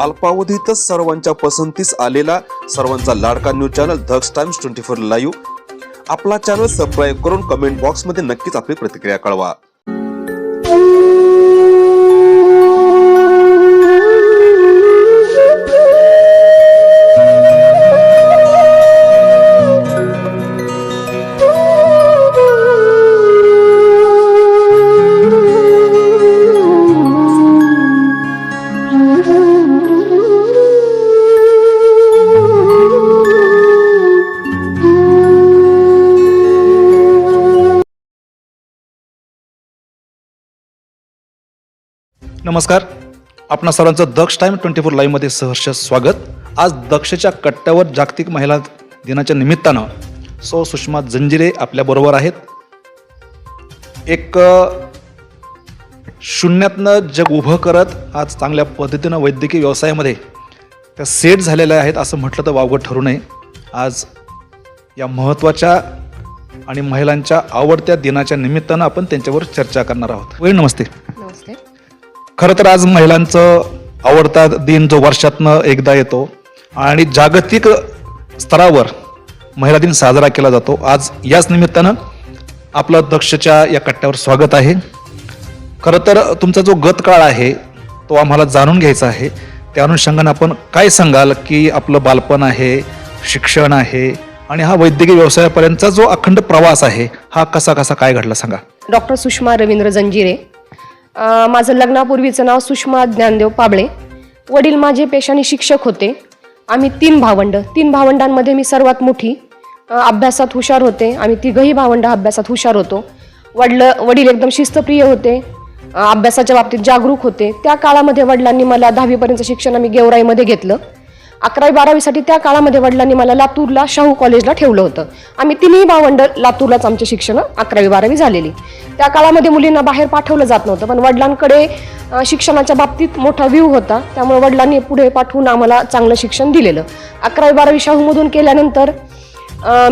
अल्पावधीतच सर्वांच्या पसंतीस आलेला सर्वांचा लाडका news channel Daksh Times twenty four live. आपला चॅनल सबस्क्राईब करून कमेंट बॉक्समध्ये नक्कीच आपली प्रतिक्रिया कळवा. नमस्कार. आपणा सर्वांचं दक्ष टाईम ट्वेंटी फोर लाईव्हमध्ये सहर्ष स्वागत. आज दक्षच्या कट्ट्यावर जागतिक महिला दिनाच्या निमित्तानं सौ सुषमा जंजिरे आपल्याबरोबर आहेत. एक शून्यातनं जग उभं करत आज चांगल्या पद्धतीनं वैद्यकीय व्यवसायामध्ये त्या सेट झालेल्या आहेत असं म्हटलं तर वावगं ठरू नये. आज या महत्त्वाच्या आणि महिलांच्या आवडत्या दिनाच्या निमित्तानं आपण त्यांच्यावर चर्चा करणार आहोत. वय नमस्ते. नमस्ते. खरं तर आज महिलांचं आवडता दिन जो वर्षातनं एकदा येतो आणि जागतिक स्तरावर महिला दिन साजरा केला जातो. आज याच निमित्तानं आपलं दक्षच्या या कट्ट्यावर स्वागत आहे. खरं तर तुमचा जो गतकाळ आहे तो आम्हाला जाणून घ्यायचा आहे. त्या अनुषंगानं आपण काय सांगाल की आपलं बालपण आहे शिक्षण आहे आणि हा वैद्यकीय व्यवसायापर्यंतचा जो अखंड प्रवास आहे हा कसा कसा काय घडला सांगा. डॉक्टर सुषमा रवींद्र जंजिरे माझं लग्नापूर्वीचं नाव सुषमा ज्ञानदेव पाबळे. वडील माझे पेशाने शिक्षक होते. आम्ही तीन भावंड. तीन भावंडांमध्ये मी सर्वात मोठी. अभ्यासात हुशार होते. आम्ही तिघही भावंड अभ्यासात हुशार होतो. वडील वडील एकदम शिस्तप्रिय होते. अभ्यासाच्या बाबतीत जागरूक होते. त्या काळामध्ये वडिलांनी मला दहावीपर्यंत शिक्षण आम्ही गेवराईमध्ये घेतलं. अकरावी बारावीसाठी त्या काळामध्ये वडिलांनी मला लातूरला शाहू कॉलेजला ठेवलं होतं. आम्ही तिन्ही भावंड लातूरलाच आमचे शिक्षण अकरावी बारावी झालेली. त्या काळामध्ये मुलींना बाहेर पाठवलं जात नव्हतं पण वडिलांकडे शिक्षणाच्या बाबतीत मोठा व्ह्यू होता. त्यामुळे वडिलांनी पुढे पाठवून आम्हाला चांगलं शिक्षण दिलेलं. अकरावी बारावी शाहूमधून केल्यानंतर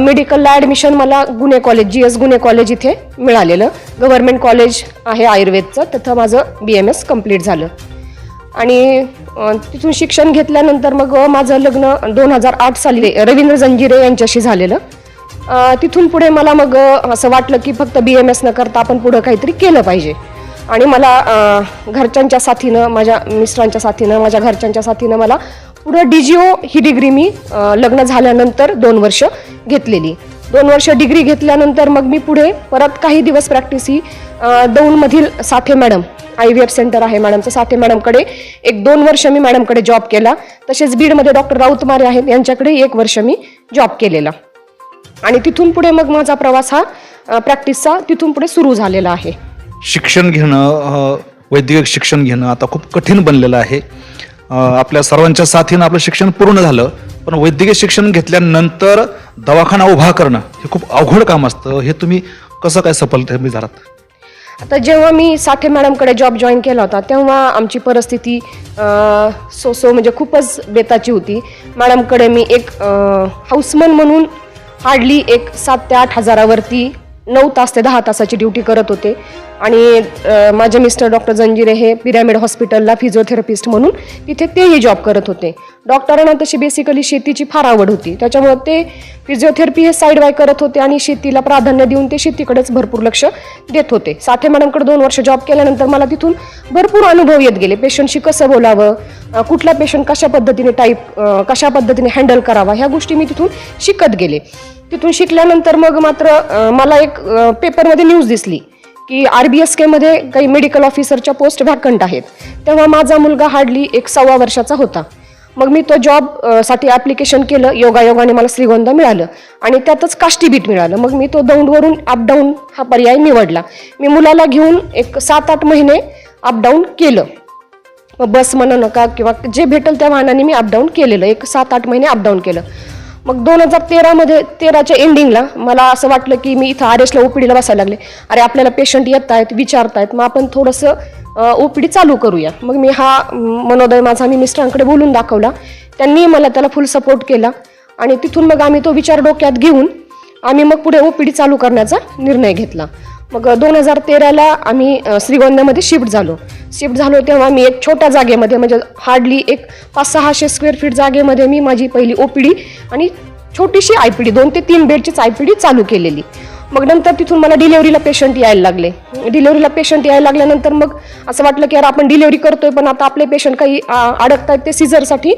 मेडिकलला ॲडमिशन मला गुन्हे कॉलेज जी एस गुन्हे कॉलेज इथे मिळालेलं. गव्हर्नमेंट कॉलेज आहे आयुर्वेदचं तिथं माझं बी एम एस कंप्लीट झालं. आणि तिथून शिक्षण घेतल्यानंतर मग माझं लग्न दोन हजार आठ साली रवींद्र जंजिरे यांच्याशी झालेलं. तिथून पुढे मला मग असं वाटलं की फक्त बी एम एस न करता आपण पुढं काहीतरी केलं पाहिजे. आणि मला घरच्यांच्या साथीनं माझ्या मिस्टरांच्या साथीनं माझ्या घरच्यांच्या साथीनं मला पुढं डी जी ओ ही डिग्री मी लग्न झाल्यानंतर दोन वर्ष घेतलेली. दोन वर्ष डिग्री घेतल्यानंतर मग मी पुढे परत काही दिवस प्रॅक्टिस ही दौंडमधील Sathe madam I V F centre आहे मॅडमचं. साठे मॅडमकडे एक दोन वर्ष मी मॅडमकडे जॉब केला. तसेच बीडमध्ये डॉक्टर राऊतमारे आहेत. यांच्याकडे एक वर्ष मी जॉब केलेला. आणि तिथून पुढे मग माझा प्रवास हा प्रॅक्टिसचा तिथून पुढे सुरू झालेला आहे. शिक्षण घेणं वैद्यकीय शिक्षण घेणं आता खूप कठीण बनलेलं आहे. आपल्या सर्वांच्या साथीनं आपलं शिक्षण पूर्ण झालं. पण वैद्यकीय शिक्षण घेतल्यानंतर दवाखाना उभा करणं हे खूप अवघड काम असतं. हे तुम्ही कसं काय सफल झालात आता जेव्हा मी साठे मॅडमकडे जॉब जॉईन केला होता तेव्हा आमची परिस्थिती सो सो म्हणजे खूपच बेताची होती. मॅडमकडे मी एक हाऊसमन म्हणून हार्डली एक सात ते आठ हजारावरती नऊ तास ते दहा तासाची ड्युटी करत होते. आणि माझे मिस्टर डॉक्टर जंजिरे हे पिरॅमिड हॉस्पिटलला फिजिओथेरपिस्ट म्हणून तिथे तेही जॉब करत होते. डॉक्टरांना तशी बेसिकली शेतीची फार आवड होती. त्याच्यामुळं ते फिजिओथेरपी हे साईड बाय करत होते आणि शेतीला प्राधान्य देऊन ते शेतीकडेच भरपूर लक्ष देत होते. साठे मॅडमकडे दोन वर्ष जॉब केल्यानंतर मला तिथून भरपूर अनुभव येत गेले. पेशंटशी कसं बोलावं कुठला पेशंट कशा पद्धतीने टाईप कशा पद्धतीने हँडल करावा ह्या गोष्टी मी तिथून शिकत गेले. तिथून शिकल्यानंतर मग मात्र मला एक पेपरमध्ये न्यूज दिसली. की आर बी एस केमध्ये काही मेडिकल ऑफिसरच्या पोस्ट व्हॅकंट आहेत. तेव्हा माझा मुलगा हार्डली एक सव्वा वर्षाचा होता. मग मी तो जॉबसाठी ॲप्लिकेशन केलं योगायोगाने मला श्रीगोंदा मिळालं आणि त्यातच काष्टी बीट मिळालं. मग मी तो दौंडवरून अपडाऊन हा पर्याय निवडला. मी मुलाला घेऊन एक सात आठ महिने अपडाऊन केलं. मग बस म्हणा नका किंवा जे भेटेल त्या वाहनाने मी अपडाऊन केलेलं. एक सात आठ महिने अपडाऊन केलं. मग दोन हजार तेरामध्ये तेराच्या एंडिंगला मला असं वाटलं की मी इथं आर एसला ओपीडीला बसायला लागले. अरे आपल्याला पेशंट येत आहेत विचारतायत मग आपण थोडंसं ओपीडी चालू करूया. मग मी हा मनोदय माझा मी मिस्टरांकडे बोलून दाखवला. त्यांनी मला त्याला फुल सपोर्ट केला. आणि तिथून मग आम्ही तो विचार डोक्यात घेऊन आम्ही मग पुढे ओपीडी चालू करण्याचा निर्णय घेतला. मग दोन हजार तेराला आम्ही श्रीगोंद्यामध्ये शिफ्ट झालो. शिफ्ट झालो तेव्हा मी एक छोट्या जागेमध्ये म्हणजे हार्डली एक पाच सहाशे स्क्वेअर फीट जागेमध्ये मी माझी पहिली ओपीडी आणि छोटीशी आय पी डी दोन ते तीन बेडचीच आय पी डी चालू केलेली. मग नंतर तिथून मला डिलेवरीला पेशंट यायला लागले. डिलेवरीला पेशंट यायला लागल्यानंतर मग असं वाटलं की यार आपण डिलेवरी करतोय पण आता आपले पेशंट काही अडकत आहेत ते सिझरसाठी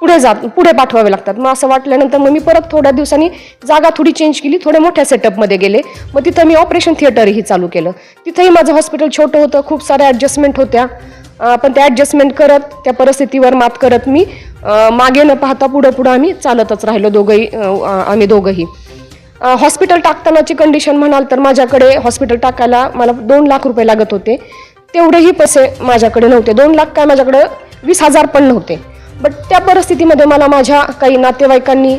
पुढे जात पुढे पाठवावे लागतात. मग असं वाटल्यानंतर मग मी परत थोड्या दिवसांनी जागा थोडी चेंज केली थोड्या मोठ्या सेटअपमध्ये गेले. मग तिथं मी ऑपरेशन थिएटरही चालू केलं. तिथंही माझं हॉस्पिटल छोटं होतं खूप साऱ्या ॲडजस्टमेंट होत्या. पण त्या ॲडजस्टमेंट करत त्या परिस्थितीवर मात करत मी मागे न पाहता पुढं पुढं आम्ही चालतच राहिलो दोघंही आम्ही दोघंही. हॉस्पिटल टाकतानाची कंडिशन म्हणाल तर माझ्याकडे हॉस्पिटल टाकायला मला दोन लाख रुपये लागत होते. तेवढेही पैसे माझ्याकडे नव्हते. दोन लाख काय माझ्याकडे वीस हजार पण नव्हते. बट त्या परिस्थितीमध्ये मला माझ्या काही नातेवाईकांनी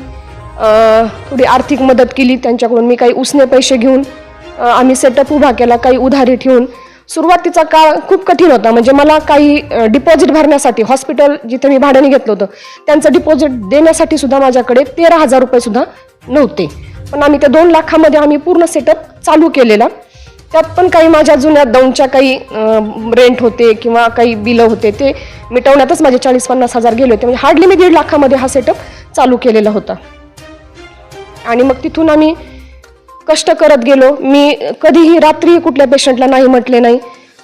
थोडी आर्थिक मदत केली. त्यांच्याकडून मी काही उसने पैसे घेऊन आम्ही सेटअप उभा केला काही उधारी ठेवून. सुरुवातीचा काळ खूप कठीण होता. म्हणजे मला काही डिपॉझिट भरण्यासाठी हॉस्पिटल जिथे मी भाड्याने घेतलं होतं त्यांचं डिपॉझिट देण्यासाठी सुद्धा माझ्याकडे तेरा हजार रुपये सुद्धा नव्हते. पण आम्ही त्या दोन लाखामध्ये आम्ही पूर्ण सेटअप चालू केलेला. त्यात पण काही माझ्या जुन्या दौंडच्या काही रेंट होते किंवा काही बिलं होते ते मिटवण्यातच माझे चाळीस पन्नास हजार गेले होते. म्हणजे हार्डली मी दीड लाखामध्ये हा सेटअप चालू केलेला होता. आणि मग तिथून आम्ही कष्ट करत गेलो. मी कधीही रात्री कुठल्या पेशंटला नाही म्हटले नाही.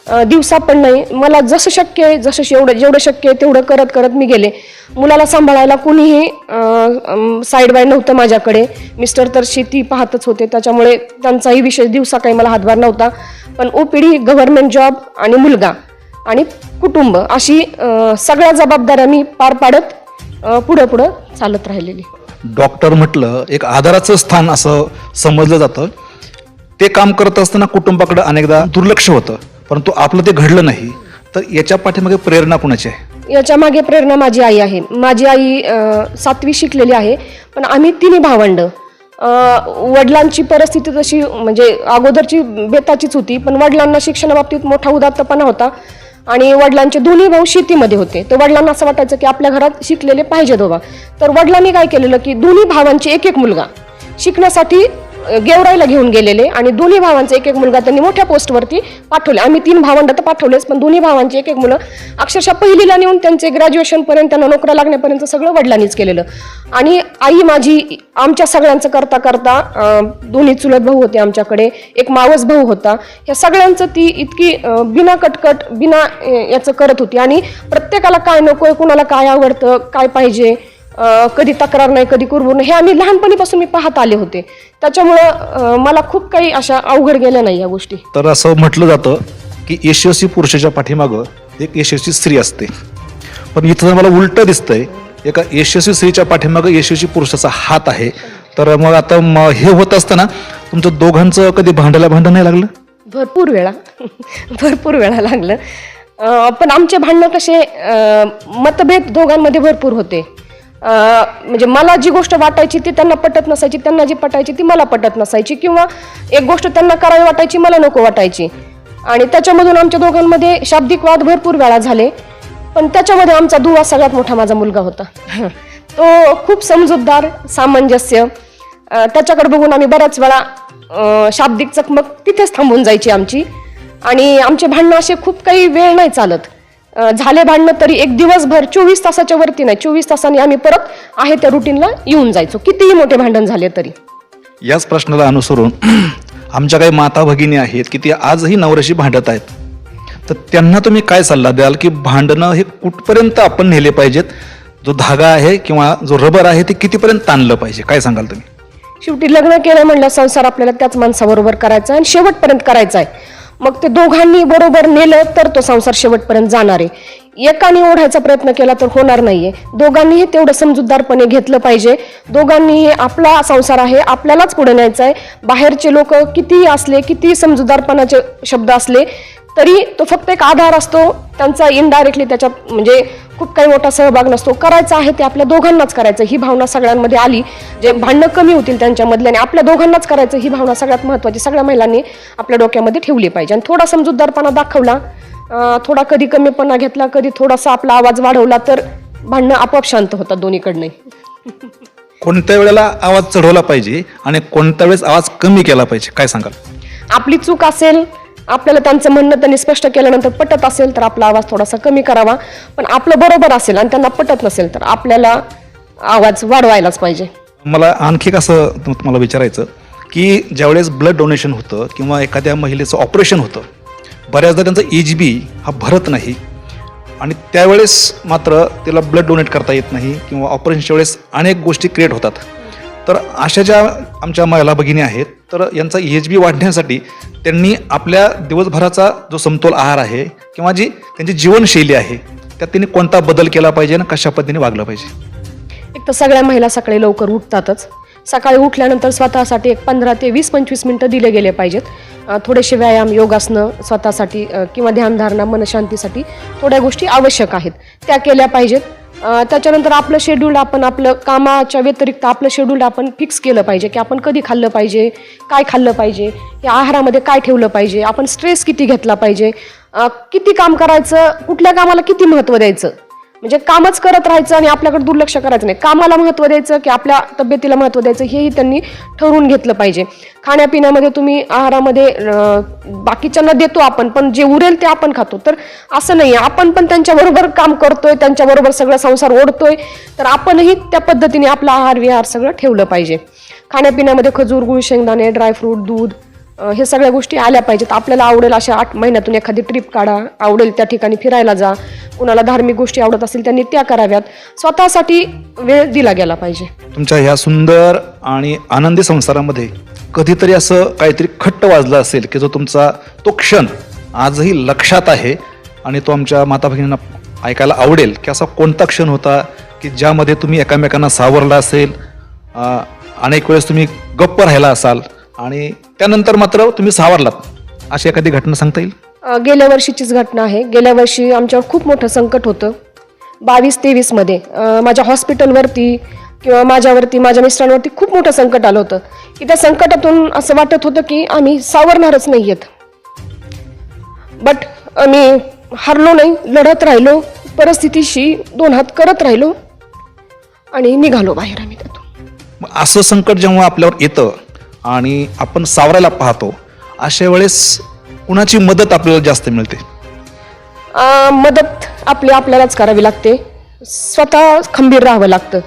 दिवसा पण नाही. मला जसं शक्य आहे जसं जेवढं जेवढं शक्य आहे तेवढं करत करत मी गेले. मुलाला सांभाळायला कुणीही साईड बाय नव्हतं माझ्याकडे. मिस्टर तर शेती पाहतच होते. त्याच्यामुळे त्यांचाही विषय दिवसा काही मला हातभार नव्हता. पण O P D government job आणि मुलगा आणि कुटुंब अशी सगळ्या जबाबदाऱ्या मी पार पाडत पुढं पुढं चालत राहिलेली. डॉक्टर म्हटलं एक आधाराचं स्थान असं समजलं जातं. ते काम करत असताना कुटुंबाकडे अनेकदा दुर्लक्ष होतं. परंतु आपलं ते घडलं नाही तर याच्या पाठीमागे प्रेरणा कुणाची आहे? याच्या मागे प्रेरणा माझी आई आहे. माझी आई अ, सातवी शिकलेली आहे पण आम्ही तिन्ही भावंड. वडिलांची परिस्थिती तशी म्हणजे अगोदरची बेताचीच होती पण वडिलांना शिक्षणाबाबतीत मोठा उदात्तपणा होता आणि वडिलांचे दोन्ही भाऊ शेतीमध्ये होते. तर वडिलांना असं वाटायचं की आपल्या घरात शिकलेले पाहिजे दोघा. तर वडिलांनी काय केलेलं की दोन्ही भावांचे एक एक मुलगा. शिकण्यासाठी गेवराईला घेऊन गेलेले आणि दोन्ही भावांचा एक एक मुलगा त्यांनी मोठ्या पोस्टवरती पाठवले. आम्ही तीन भावंड तर पाठवलेच पण दोन्ही भावांचे एक एक मुलं अक्षरशः पहिलीला नेऊन त्यांचे ग्रॅज्युएशनपर्यंत त्यांना नोकऱ्या लागण्यापर्यंत सगळं वडिलांनीच केलेलं. आणि आई माझी आमच्या सगळ्यांचं करता करता दोन्ही चुलत भाऊ होते आमच्याकडे एक मावस भाऊ होता. ह्या सगळ्यांचं ती इतकी बिना कटकट बिना याचं करत होती. आणि प्रत्येकाला काय नको आहे कुणाला काय आवडतं काय पाहिजे कधी तक्रार नाही कधी कुरबुर नाही. हे आम्ही लहानपणीपासून मी पाहत आले होते. त्याच्यामुळं मला खूप काही अशा अवघड गेल्या नाही या गोष्टी. तर असं म्हटलं जातं की यशस्वी पुरुषाच्या पाठीमागं एक यशस्वी स्त्री असते. पण इथं जर मला उलटं दिसतंय एका यशस्वी स्त्रीच्या पाठीमागं यशस्वी पुरुषाचा हात आहे. तर मग आता म- हे होत असताना तुमचं दोघांचं कधी भांडायला भांडण नाही लागलं? भरपूर वेळा. भरपूर वेळा लागलं. अं, पण आमचे भांडणं कसे अं, मतभेद दोघांमध्ये भरपूर होते. म्हणजे मला जी गोष्ट वाटायची ती त्यांना पटत नसायची त्यांना जी पटायची ती मला पटत नसायची किंवा एक गोष्ट त्यांना करावी वाटायची मला नको वाटायची. आणि त्याच्यामधून आमच्या दोघांमध्ये शाब्दिक वाद भरपूर वेळा झाले. पण त्याच्यामध्ये आमचा दुवा सगळ्यात मोठा माझा मुलगा होता. तो खूप समजूतदार सामंजस्य. त्याच्याकडे बघून आम्ही बऱ्याच वेळा शाब्दिक चकमक तिथेच थांबून जायची आमची. आणि आमचे भांडणं असे खूप काही वेळ नाही चालत. झाले भांडणं तरी एक दिवसभर चोवीस तासाच्या वरती नाही चोवीस तासांनी आम्ही परत आहे त्या रुटीनला येऊन जायचो. कितीही मोठे भांडण झाले तरी. याच प्रश्नाला अनुसरून आमच्या काही माता भगिनी आहेत की त्या आजही नवऱ्याशी भांडत आहेत. तर त्यांना तुम्ही काय सल्ला द्याल की भांडणं हे कुठपर्यंत आपण नेले पाहिजेत? जो धागा आहे किंवा जो रबर आहे ते कितीपर्यंत ताणलं पाहिजे? काय सांगाल तुम्ही? शेवटी लग्न केलं म्हणलं संसार आपल्याला त्याच माणसाबरोबर करायचा आहे आणि शेवटपर्यंत करायचा आहे. मग ते दोघांनी बरोबर नेलं तर तो संसार शेवटपर्यंत जाणार आहे. एकाने ओढायचा प्रयत्न केला तर होणार नाहीये. दोघांनीही तेवढं समजूतदारपणे घेतलं पाहिजे. दोघांनीही आपला संसार आहे आपल्यालाच पुढे न्यायचा आहे बाहेरचे लोक कितीही असले कितीही समजूतदारपणाचे शब्द असले तरी तो फक्त एक आधार असतो त्यांचा इनडायरेक्टली त्याच्यात म्हणजे खूप काही मोठा सहभाग नसतो. करायचं आहे ते आपल्या दोघांनाच करायचं ही भावना सगळ्यांमध्ये आली. जे भांडणं कमी होतील त्यांच्यामधले आणि आपल्या दोघांनाच करायचं ही भावना सगळ्यात महत्त्वाची सगळ्या महिलांनी आपल्या डोक्यामध्ये ठेवली पाहिजे. आणि थोडा समजूतदारपणा दाखवला. थोडा कधी कमीपणा घेतला कधी थोडासा आपला आवाज वाढवला तर भांडणं आपोआप शांत होतात दोन्हीकडनंही कोणत्या वेळेला आवाज चढवला पाहिजे आणि कोणत्या वेळेस आवाज कमी केला पाहिजे काय सांगाल? आपली चूक असेल आपल्याला त्यांचं म्हणणं त्यांनी स्पष्ट केल्यानंतर पटत असेल तर आपला आवाज थोडासा कमी करावा. पण आपलं बरोबर असेल आणि त्यांना पटत नसेल तर आपल्याला आवाज वाढवायलाच पाहिजे. मला आणखी एक असं तुम्हाला विचारायचं की ज्यावेळेस ब्लड डोनेशन होतं किंवा एखाद्या महिलेचं ऑपरेशन होतं बऱ्याचदा त्यांचा एज बी हा भरत नाही आणि त्यावेळेस मात्र तिला ब्लड डोनेट करता येत नाही किंवा ऑपरेशनच्या वेळेस अनेक गोष्टी क्रिएट होतात. तर अशा ज्या आमच्या महिला भगिनी आहेत तर यांचा एच बी वाढण्यासाठी त्यांनी आपल्या दिवसभराचा जो समतोल आहार आहे किंवा जी त्यांची जीवनशैली आहे त्यात त्यांनी कोणता बदल केला पाहिजे आणि कशा पद्धतीने वागलं पाहिजे? एक तर सगळ्या महिला सकाळी लवकर उठतातच. सकाळी उठल्यानंतर स्वतःसाठी एक पंधरा ते वीस पंचवीस मिनटं दिले गेले पाहिजेत. थोडेसे व्यायाम योगासनं स्वतःसाठी किंवा ध्यानधारणा मनशांतीसाठी थोड्या गोष्टी आवश्यक आहेत. त्या केल्या पाहिजेत. त्याच्यानंतर आपलं शेड्यूल आपण आपलं कामाच्या व्यतिरिक्त आपलं शेड्यूल आपण फिक्स केलं पाहिजे की आपण कधी खाल्लं पाहिजे काय खाल्लं पाहिजे या आहारामध्ये काय ठेवलं पाहिजे आपण स्ट्रेस किती घेतला पाहिजे किती काम करायचं कुठल्या कामाला किती महत्त्व द्यायचं? म्हणजे कामच करत राहायचं आणि आपल्याकडे दुर्लक्ष करायचं नाही. कामाला महत्त्व द्यायचं की आपल्या तब्येतीला महत्त्व द्यायचं हेही त्यांनी ठरवून घेतलं पाहिजे. खाण्यापिण्यामध्ये तुम्ही आहारामध्ये बाकीच्यांना देतो आपण पण जे उरेल ते आपण खातो. तर असं नाही आपण पण त्यांच्याबरोबर काम करतोय त्यांच्याबरोबर सगळा संसार ओढतोय तर आपणही त्या पद्धतीने आपला आहार विहार सगळं ठेवलं पाहिजे. खाण्यापिण्यामध्ये खजूर गुळ शेंगदाणे ड्रायफ्रूट दूध हे सगळ्या गोष्टी आल्या पाहिजेत. आपल्याला आवडेल अशा आठ महिन्यातून एखादी ट्रिप काढा. आवडेल त्या ठिकाणी फिरायला जा. कुणाला धार्मिक गोष्टी आवडत असतील त्यांनी त्या कराव्यात. स्वतःसाठी वेळ दिला गेला पाहिजे. तुमच्या ह्या सुंदर आणि आनंदी संसारामध्ये कधीतरी असं काहीतरी खट्ट वाजलं असेल की जो तुमचा तो क्षण आजही लक्षात आहे आणि तो आमच्या माता भगिनींना ऐकायला आवडेल की असा कोणता क्षण होता की ज्यामध्ये तुम्ही एकामेकांना सावरला असेल अनेक वेळेस तुम्ही गप्प राहिला असाल आणि त्यानंतर मात्र तुम्ही सावरलात. अशी एखादी घटना सांगता येईल? अ, गेल्या वर्षीचीच घटना आहे. गेल्या वर्षी आमच्यावर खूप मोठं संकट होतं. बावीस तेवीसमध्ये अ, माझ्या हॉस्पिटलवरती किंवा माझ्यावरती माझ्या मिस्टरांवरती खूप मोठं संकट आलं होतं. की त्या संकटातून असं वाटत होतं की आम्ही सावरणारच नाही आहेत बट आम्ही हरलो नाही लढत राहिलो परिस्थितीशी दोन हात करत राहिलो आणि निघालो बाहेर आम्ही त्यातून. मग असं संकट जेव्हा आपल्यावर येतं आणि आपण सावरायला पाहतो अशा वेळेस कुणाची मदत आपल्याला जास्त मिळते? अ, मदत आपली आपल्यालाच करावी लागते. स्वतः खंबीर राहावं लागतं.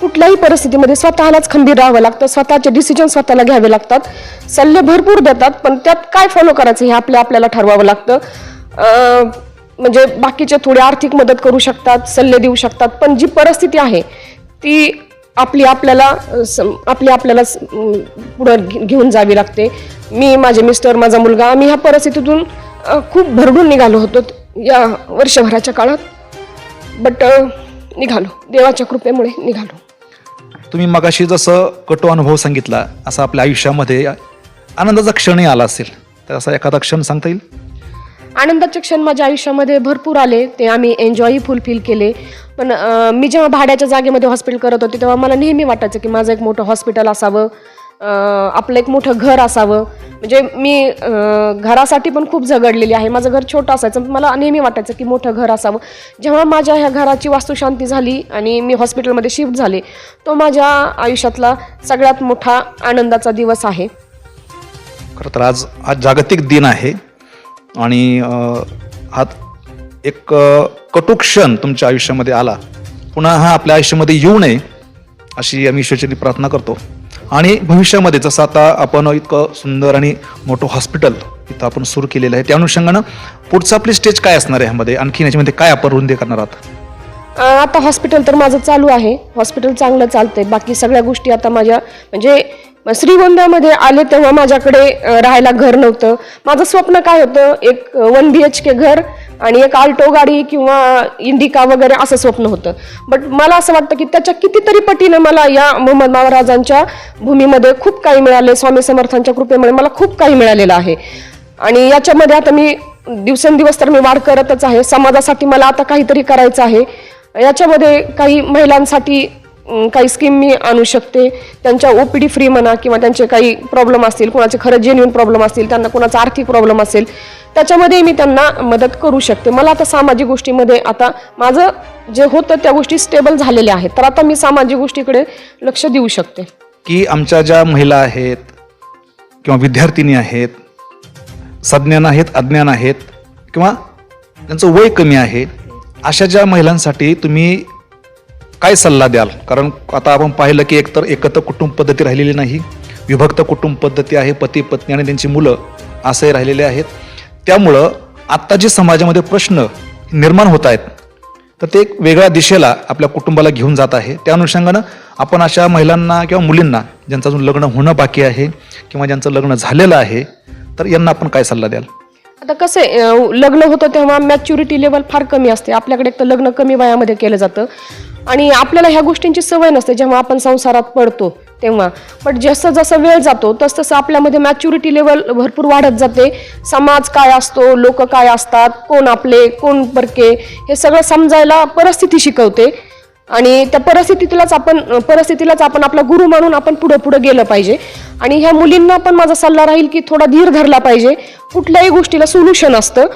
कुठल्याही परिस्थितीमध्ये स्वतःलाच खंबीर राहावं लागतं. स्वतःचे डिसिजन स्वतःला घ्यावे लागतात. सल्ले भरपूर देतात पण त्यात काय फॉलो करायचं हे आपल्या आपल्याला ठरवावं लागतं. अ, म्हणजे बाकीचे थोडी आर्थिक मदत करू शकतात सल्ले देऊ शकतात. पण जी परिस्थिती आहे ती आपली आपल्याला सम- आपली आपल्याला पुढं घेऊन जावी लागते. मी माझे मिस्टर माझा मुलगा आम्ही ह्या परिस्थितीतून खूप भरडून निघालो होतो या वर्षभराच्या काळात. बट निघालो. देवाच्या कृपेमुळे निघालो. तुम्ही मगाशी जसं कटो अनुभव सांगितला असा आपल्या आयुष्यामध्ये आनंदाचा क्षणही आला असेल. तर असा एखादा क्षण सांगता येईल? आनंदाचे क्षण माझ्या आयुष्यामध्ये भरपूर आले. ते आम्ही एन्जॉयही फुलफिल केले. पण मी जेव्हा भाड्याच्या जागेमध्ये हॉस्पिटल करत होते तेव्हा मला नेहमी वाटायचं की माझं एक मोठं हॉस्पिटल असावं. आपलं एक मोठं घर असावं. म्हणजे मी घरासाठी पण खूप झगडलेली आहे. माझं घर छोटं असायचं मला नेहमी वाटायचं की मोठं घर असावं. जेव्हा माझ्या ह्या घराची वास्तुशांती झाली आणि मी हॉस्पिटलमध्ये शिफ्ट झाले तो माझ्या आयुष्यातला सगळ्यात मोठा आनंदाचा दिवस आहे. खरं तर आज आज जागतिक दिन आहे. आणि हा एक अं, कटू क्षण तुमच्या आयुष्यामध्ये आला. पुन्हा हा आपल्या आयुष्यामध्ये येऊ नये अशी आम्ही ईश्वरची प्रार्थना करतो. आणि भविष्यामध्ये जसं आता आपण इतकं सुंदर आणि मोठं हॉस्पिटल इथं आपण सुरू केलेलं आहे त्या अनुषंगानं पुढचं आपली स्टेज काय असणार आहे ह्यामध्ये? आणखी याच्यामध्ये काय आपण रुंदी करणार आहात? आता हॉस्पिटल तर माझं चालू आहे. हॉस्पिटल चांगलं चालतंय. बाकी सगळ्या गोष्टी आता माझ्या म्हणजे श्रीगोंद्यामध्ये आले तेव्हा माझ्याकडे राहायला घर नव्हतं. माझं स्वप्न काय होतं एक वन बी एच के घर आणि एक आल्टो गाडी किंवा इंडिका वगैरे असं स्वप्न होतं. बट मला असं वाटतं की त्याच्या कितीतरी पटीनं मला या मोहम्मद महाराजांच्या भूमीमध्ये खूप काही मिळाले स्वामी समर्थांच्या कृपेमुळे मला खूप काही मिळालेलं आहे. आणि याच्यामध्ये आता मी दिवसेंदिवस तर मी वाढ करतच आहे. समाजासाठी मला आता काहीतरी करायचं आहे. याच्यामध्ये काही महिलांसाठी काही स्कीम मी आणू शकते. त्यांच्या ओ पी डी फ्री म्हणा किंवा त्यांचे काही प्रॉब्लेम असतील कोणाचे खरं जेन्युन प्रॉब्लेम असतील त्यांना कोणाचा आर्थिक प्रॉब्लेम असेल त्याच्यामध्ये मी त्यांना मदत करू शकते. मला आता सामाजिक गोष्टीमध्ये आता माझं जे होतं त्या गोष्टी स्टेबल झालेल्या आहेत. तर आता मी सामाजिक गोष्टीकडे लक्ष देऊ शकते. की आमच्या ज्या महिला आहेत किंवा विद्यार्थिनी आहेत सज्ञान आहेत अज्ञान आहेत किंवा त्यांचं वय कमी आहे अशा ज्या महिलांसाठी तुम्ही काय सल्ला द्याल? कारण आता आपण पाहिलं की एकतर एकत्र कुटुंब पद्धती राहिलेली नाही. विभक्त कुटुंब पद्धती आहे पती पत्नी आणि त्यांची मुलं असंही राहिलेले आहेत. त्यामुळं आत्ता जे समाजामध्ये प्रश्न निर्माण होत आहेत तर ते एक वेगळ्या दिशेला आपल्या कुटुंबाला घेऊन जात आहे. त्या अनुषंगानं आपण अशा महिलांना किंवा मुलींना ज्यांचं अजून लग्न होणं बाकी आहे किंवा ज्यांचं लग्न झालेलं आहे तर यांना आपण काय सल्ला द्याल? आता कसं आहे, लग्न होतं तेव्हा मॅच्युरिटी लेवल फार कमी असते. आपल्याकडे एक तर लग्न कमी वयामध्ये केलं जातं. आणि आपल्याला ह्या गोष्टींची सवय नसते जेव्हा आपण संसारात पडतो तेव्हा. पण जसं जसं वेळ जातो तसं तसं आपल्यामध्ये मॅच्युरिटी लेवल भरपूर वाढत जाते. समाज काय असतो लोक काय असतात कोण आपले कोण परके हे सगळं समजायला परिस्थिती शिकवते. आणि त्या परिस्थितीलाच आपण परिस्थितीलाच आपण आपला गुरु मानून आपण पुढं पुढं गेलं पाहिजे. आणि ह्या मुलींना पण माझा सल्ला राहील की थोडा धीर धरला पाहिजे. कुठल्याही गोष्टीला सोल्युशन असतं.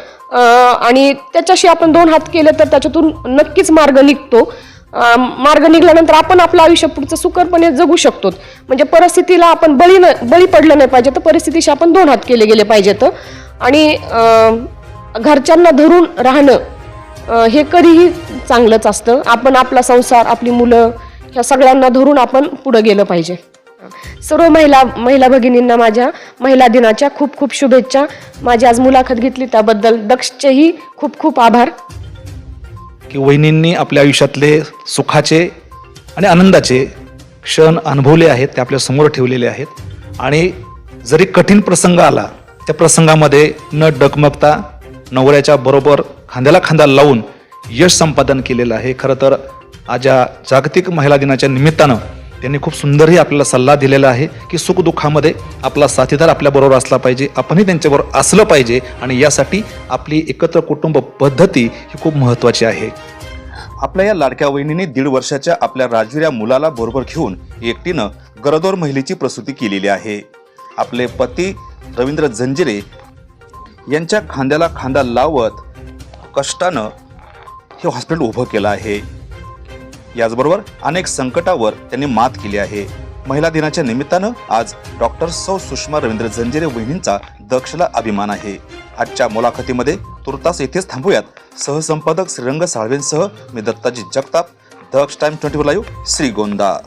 आणि त्याच्याशी आपण दोन हात केले तर त्याच्यातून नक्कीच मार्ग निघतो. मार्ग निघाल्यानंतर आपण आपलं आयुष्य पुढचं सुकरपणे जगू शकतो. म्हणजे परिस्थितीला आपण बळी न बळी पडलं नाही पाहिजे. तर परिस्थितीशी आपण दोन हात केले गेले पाहिजेत. आणि घरच्यांना धरून राहणं हे कधीही चांगलंच असतं. आपण आपला संसार आपली मुलं ह्या सगळ्यांना धरून आपण पुढं गेलं पाहिजे. सर्व महिला महिला भगिनींना माझ्या महिला दिनाच्या खूप खूप शुभेच्छा. माझी आज मुलाखत घेतली त्याबद्दल दक्षचेही खूप खूप आभार. की वहिनींनी आपल्या आयुष्यातले सुखाचे आणि आनंदाचे क्षण अनुभवले आहेत ते आपल्यासमोर ठेवलेले आहेत. आणि जरी कठीण प्रसंग आला त्या प्रसंगामध्ये न डगमगता नवऱ्याच्या बरोबर खांद्याला खांदा लावून यश संपादन केलेलं आहे. खरं तर आजच्या जागतिक महिला दिनाच्या निमित्तानं त्यांनी खूप सुंदरही आपल्याला सल्ला दिलेला आहे की सुखदुःखामध्ये आपला साथीदार आपल्याबरोबर असला पाहिजे आपणही त्यांच्याबरोबर असलं पाहिजे आणि यासाठी आपली एकत्र कुटुंब पद्धती ही खूप महत्त्वाची आहे. आपल्या या लाडक्या वहिनीने दीड वर्षाच्या आपल्या राजवीर मुलाला बरोबर घेऊन एकटीनं गरोदर महिलेची प्रसूती केलेली आहे. आपले पती रवींद्र झंजिरे यांच्या खांद्याला खांदा लावत कष्टानं हे हॉस्पिटल उभं केलं आहे. याचबरोबर अनेक संकटावर त्यांनी मात केली आहे. महिला दिनाच्या निमित्तानं आज डॉक्टर सौ सुषमा रवींद्र जंजिरे वहिनींचा दक्षला अभिमान आहे. आजच्या मुलाखतीमध्ये तुर्तास येथेच थांबूयात. सहसंपादक श्रीरंग साळवेंसह मी Dattaji Jagtap. Daksh time twenty live Shrigonda.